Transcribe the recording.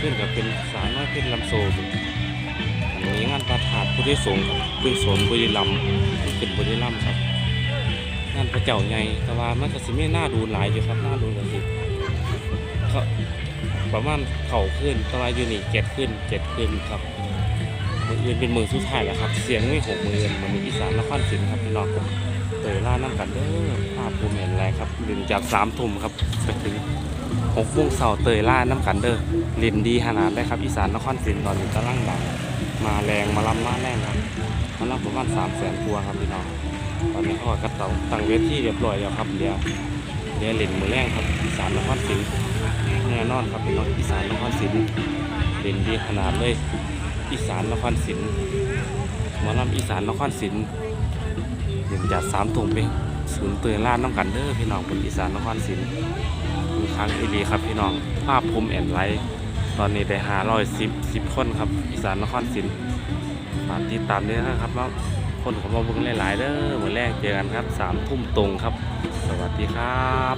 ขึ้นกับเป็นสารน้อยเพชรลำโซนอันนี้งานประถาดผู้ที่สงฆ์ครับผู้สนบุรีรัมย์ขึ้นบุรีรัมย์ครับ งานพระเจ้าใหญ่แต่ว่ามันก็สิไม่น่าดูหลายอยู่ครับน่าดูกันสิเขาประมาณเข่าขึ้นแตว่าอยู่นี่เจ็ดขึ้นเจ็ดขึ้นครับมืออื่นเป็นมือสุดท้ายแล้วครับ เสียงไม่หกมืออื่นมันมีอีสานนครศรีครับพี่น้องครับเตยล่าน้ำกันเด้อภาพภูมิเห็นแรงครับดึงจากสามทุ่มครับไปถึง หกโมงเสาเตยล่าน้ำกันเด้อลินดีขนาดได้ครับ อีสานนครศรีตอนนี้กำลังดังมาแรงมาล้ำมาแรงครับมาล้ำประมาณสามแสนตัวครับพี่น้องตอนนี้เขาก็ตั้งตั้งเวทีเรียบร้อยแล้วครับเดี๋ยวเดี๋ยวเล่นมือแรงครับอีสานนครศรีแน่นอนครับพี่น้องอีสานนครศรีเล่นดีขนาดเลยอีสานนครศรีมอลำอีสานนครศรีเล่นจากสามถุงไป ศูนย์เตือนล่านน้ำกันเด้อพี่น้องบนอีสานนครศรีมีครั้งอีดีครับพี่น้องภาพภูมิแอนไลท์ตอนนี้ได้หาร้อยสิบสิบคนครับอีสานนครศรีฝากติดตามด้วยนะครับแล้วคนของเราเพิ่งหลายๆเด้อเหมือนแรกเจอกันครับสามทุ่มตรงครับ สวัสดีครับ